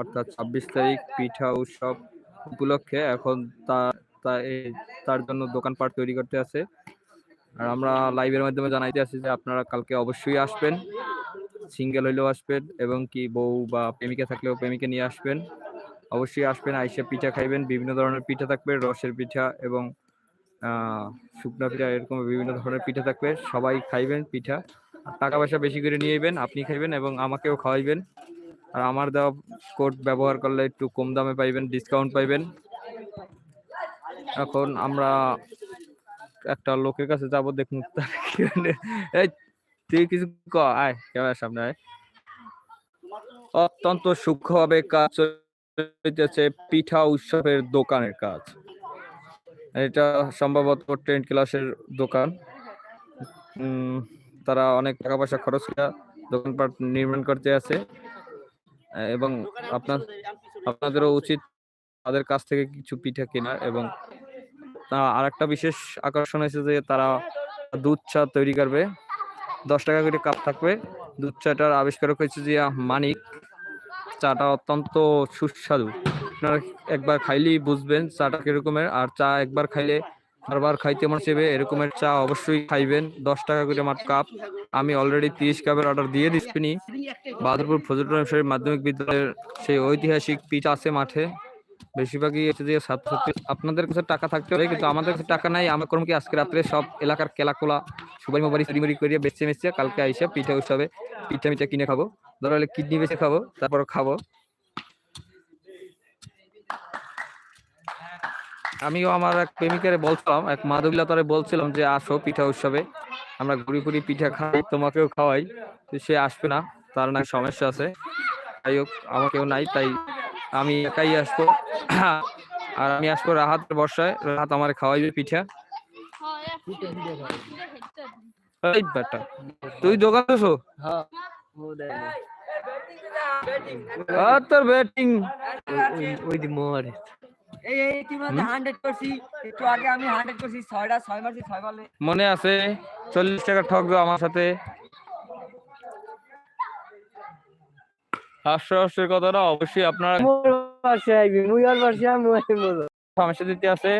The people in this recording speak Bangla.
অর্থাৎ ছাব্বিশ তারিখ পিঠা উৎসব উপলক্ষে এখন তা তার জন্য দোকানপাট তৈরি করতে আছে। আর আমরা লাইভের মাধ্যমে জানাইতে আছি যে আপনারা কালকে অবশ্যই আসবেন সিঙ্গেল হইলেও আসবেন এবং কি বউ বা প্রেমিকা থাকলেও প্রেমিকা নিয়ে আসবেন। অবশ্যই আসবেন, আইসা পিঠা খাইবেন, বিভিন্ন ধরনের পিঠা থাকবে, রসের পিঠা এবং শুকনা পিঠা, এরকম বিভিন্ন ধরনের পিঠা থাকবে। সবাই খাইবেন পিঠা। টাকা পয়সা বেশি করে নিয়ে আপনি খাইবেন এবং আমাকেও খাওয়াইবেন। আর আমার দেওয়া কোড ব্যবহার করলে একটু কম দামে পাইবেন ডিসকাউন্ট পাইবেন। এখন আমরা একটা লোকের কাছে যাব, দেখুন এই, তুই কিছু আয় ক্যামেরার সামনে? আয় অত্যন্ত সূক্ষ্মভাবে কাজ চলতেছে পিঠা উৎসবের দোকানের কাজ। এটা সম্ভবত টেন্ট ক্লাসের দোকান। তারা অনেক টাকা পয়সা খরচ করে দোকানপাট নির্মাণ করতে আছে এবং আপনার আপনাদেরও উচিত তাদের কাছ থেকে কিছু পিঠা কেনা এবং আর একটা বিশেষ আকর্ষণ হয়েছে যে তারা দুধ চা তৈরি করবে। দশ টাকা করে কাপ থাকবে। দুধ চাটার আবিষ্কারক হয়েছে যে মানিক। চাটা অত্যন্ত সুস্বাদু। আপনারা একবার খাইলেই বুঝবেন চাটা কিরকমের। আর চা একবার খাইলে বারবার খাইতে মন চেবে এরকমের চা অবশ্যই খাইবেন। দশ টাকা করে আমার কাপ। আমি অলরেডি তিরিশ কাপের অর্ডার দিয়ে দিচ্ছি বাহাদুরপুর ফজলুর মাধ্যমিক বিদ্যালয়ের সেই ঐতিহাসিক পিচ আছে মাঠে। বেশিরভাগই হচ্ছে যে ছাত্রছাত্রী। আপনাদের কাছে টাকা থাকতে পারে, কিন্তু আমাদের কাছে টাকা নাই। আমরা করুন কি, আজকে রাত্রে সব এলাকার কেলাকোলা সবাই মোবাইল চুরি করিয়ে বেচে মেচে কালকে আইসা পিঠা উৎসবে পিঠা মিঠা কিনে খাব। ধরো কিডনি বেচে খাব, তারপর খাব। আমিও আমার এক প্রেমিকারে বলছিলাম, এক মাধবীলতারে বলছিলাম যে, আসো পিঠা উৎসবে, আমরা ঘুরি ঘুরি পিঠা খাই, তোমাকেও খাওয়াই। তো সে আসবে না, তার না সমস্যা আছে। যাই হোক, আমাকেও নাই, তাই আমি একাই আসব। আর আমি আসব রাহাতের বর্ষায় রাহাত আমার খাওয়াইবে পিঠা। এই তুই দোকান আছো তোর ব্যাটিং ওই দি এই এই ইতিমধ্যে হান্ড্রেড করছি একটু আগে আমি হান্ড্রেড করছি ছয়টা ছয় মারছি ছয় বলে। মনে আছে? চল্লিশ টাকা ঠক দাও আমার সাথে। হাস্য হাস্যের কথাটা অবশ্যই আপনারা সমস্যা দিতে আছে।